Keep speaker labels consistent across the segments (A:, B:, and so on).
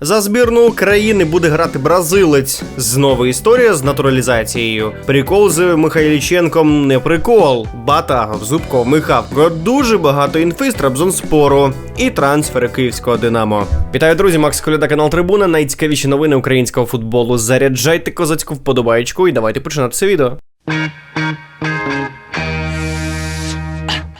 A: За збірну України буде грати бразилець. Знову історія з натуралізацією. Прикол з Михайліченком не прикол. Батагов, Зубков, Михавко. Дуже багато інфи з Трабзонспору і трансфери київського Динамо. Вітаю, друзі! Макс Коляда, канал Трибуна. Найцікавіші новини українського футболу. Заряджайте козацьку вподобайку і давайте починати це відео.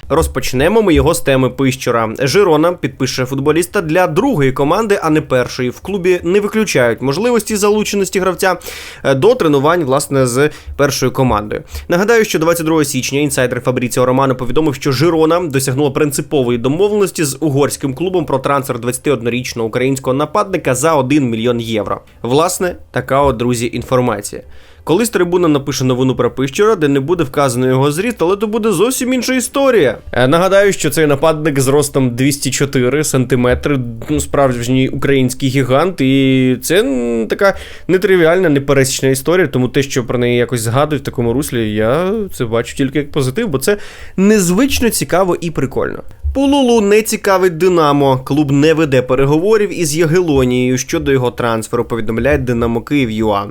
A: Розпочнемо ми його з теми пищура. Жирона підпише футболіста для другої команди, а не першої. В клубі не виключають можливості залученості гравця е, до тренувань власне з першою командою. Нагадаю, що 22 січня інсайдер Фабріціо Романо повідомив, що Жирона досягнула принципової домовленості з угорським клубом про трансфер 21-річного українського нападника за 1 мільйон євро. Власне, така от друзі інформація. Колись трибуна напише новину про Пищера, де не буде вказано його зріст, але то буде зовсім інша історія. Е, Нагадаю, що цей нападник з ростом 204 сантиметри, ну, справжній український гігант, і це така нетривіальна, непересічна історія, тому те, що про неї якось згадують в такому руслі, я це бачу тільки як позитив, бо це незвично цікаво і прикольно. Пулулу не цікавить Динамо. Клуб не веде переговорів із Ягелонією щодо його трансферу, повідомляє Динамо Київ ЮА.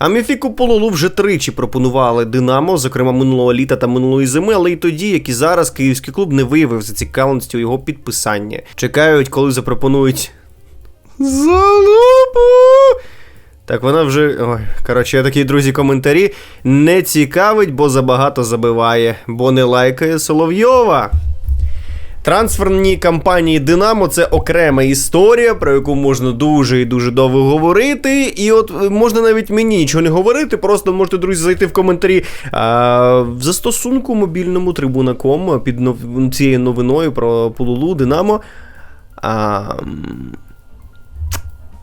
A: А Міфіку Пололу вже тричі пропонували Динамо, зокрема минулого літа та минулої зими, але й тоді, як і зараз, київський клуб не виявив зацікавленості у його підписання. Чекають, коли запропонують залупу. Так вона вже. Ой, коротше, я такі друзі коментарі. Не цікавить, бо забагато забиває, бо не лайкає Соловйова. Трансферні кампанії Динамо це окрема історія, про яку можна дуже і дуже довго говорити. І от е, можна навіть мені нічого не говорити, просто можете, друзі, зайти в коментарі а, в застосунку мобільному трибуна.ком під нов... цією новиною про Полулу Динамо. А,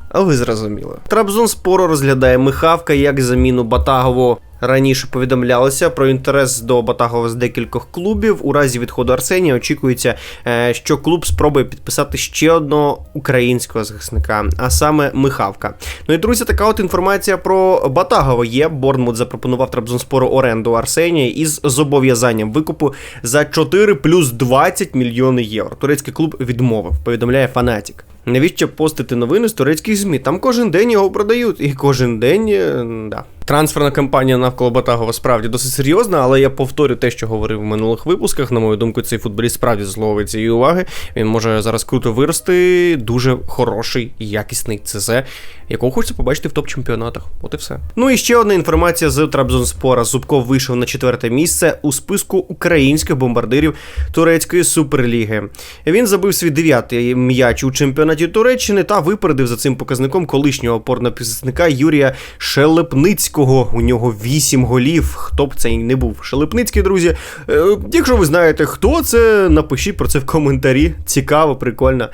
A: а ви зрозуміли. Трабзон споро розглядає Михавка як заміну Батагову. Раніше повідомлялося про інтерес до Батагова з декількох клубів. У разі відходу Арсенія очікується, е, що клуб спробує підписати ще одного українського захисника, а саме Михавка. Ну і друзі, така от інформація про Батагова є. Борнмут запропонував Трабзонспору оренду Арсенія із зобов'язанням викупу за 4 плюс 20 мільйони євро. Турецький клуб відмовив, повідомляє Фанатік. Навіщо постити новини з турецьких ЗМІ? Там кожен день його продають, і кожен день. е, Да. Трансферна кампанія навколо Батагова справді досить серйозна, але я повторю те, що говорив в минулих випусках. На мою думку, цей футболіст справді зловить цієї уваги. Він може зараз круто вирости. Дуже хороший, якісний ЦЗ, якого хочеться побачити в топ-чемпіонатах. От і все. Ну і ще одна інформація з Трабзонспора. Зубков вийшов на четверте місце у списку українських бомбардирів турецької суперліги. Він забив свій дев'ятий м'яч у чемпіонаті Туреччини та випередив за цим показником колишнього опорного півзахисника Юрія Шелепницького. У нього 8 голів. Хто б це не був. Шелепницький, друзі. Е, якщо ви знаєте, хто це, напишіть про це в коментарі. Цікаво, прикольно.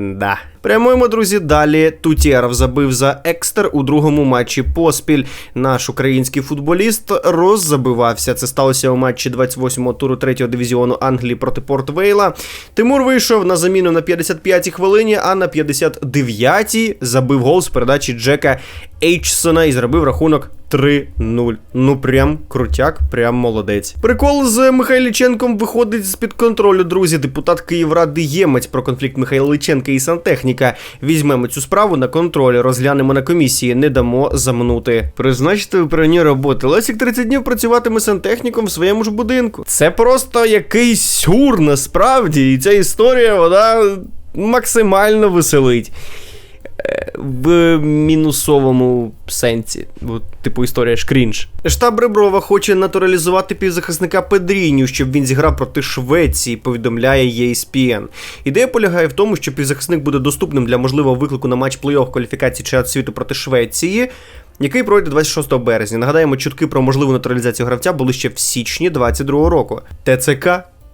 A: Да. Прямуємо, друзі, далі. Тутєров забив за екстер у другому матчі поспіль. Наш український футболіст роззабивався. Це сталося у матчі 28-го туру 3-го дивізіону Англії проти Порт Вейла. Тимур вийшов на заміну на 55-й хвилині, а на 59-й забив гол з передачі Джека Ейчсона і зробив рахунок 3-0. Ну прям крутяк, прям молодець. Прикол з Михайліченком виходить з-під контролю, друзі. Депутат Київради Ємець про конфлікт Михайличенка і сантехніка. Візьмемо цю справу на контроль, розглянемо на комісії, не дамо замнути. Призначте виправні роботи. Лесік 30 днів працюватиме сантехніком в своєму ж будинку. Це просто якийсь сюр насправді, і ця історія вона максимально веселить. В мінусовому сенсі, типу історія ж крінж. Штаб Реброва хоче натуралізувати півзахисника Педріню, щоб він зіграв проти Швеції, повідомляє ESPN. Ідея полягає в тому, що півзахисник буде доступним для можливого виклику на матч плей-офф кваліфікації чемпіонату світу проти Швеції. Який пройде 26 березня. Нагадаємо, чутки про можливу натуралізацію гравця були ще в січні 22 року. ТЦК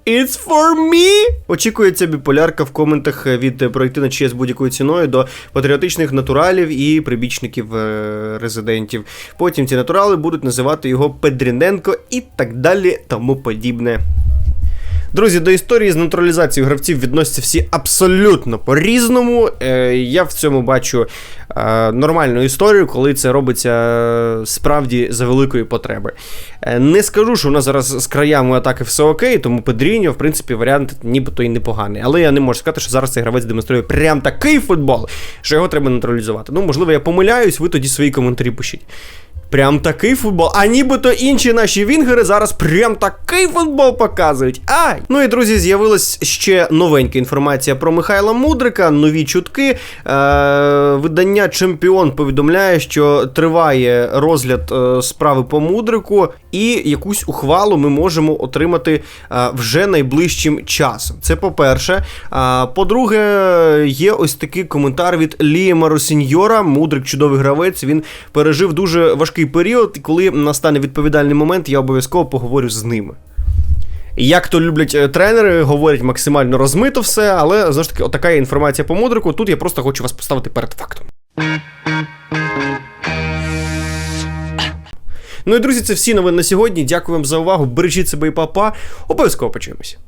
A: It's for me! Очікується біполярка в коментах від пройти на ЧС будь-якою ціною до патріотичних натуралів і прибічників е, резидентів. Потім ці натурали будуть називати його Педріненко і так далі, тому подібне. Друзі, до історії з натуралізацією гравців відносяться всі абсолютно по-різному. Е, я в цьому бачу е, нормальну історію, коли це робиться е, справді за великої потреби. Е, не скажу, що у нас зараз з краями атаки все окей, тому Педріньо, в принципі, варіант нібито і непоганий. Але я не можу сказати, що зараз цей гравець демонструє прям такий футбол, що його треба натуралізувати. Ну, можливо, я помиляюсь, ви тоді свої коментарі пишіть. Прям такий футбол. А нібито інші наші вінгери зараз прям такий футбол показують. Ай! Ну і друзі, з'явилась ще новенька інформація про Михайла Мудрика, нові чутки. Е- видання Чемпіон повідомляє, що триває розгляд е- справи по Мудрику, і якусь ухвалу ми можемо отримати е- вже найближчим часом. Це по-перше. А по-друге, є ось такий коментар від Лієма Росіньора. Мудрик, чудовий гравець. Він пережив дуже важкий період, і коли настане відповідальний момент, я обов'язково поговорю з ними. Як то люблять е, тренери, говорять максимально розмито все, але знову ж таки, отака інформація по мудрику. Тут я просто хочу вас поставити перед фактом. Ну і друзі, це всі новини на сьогодні. Дякую вам за увагу. Бережіть себе і папа. Обов'язково почуємося.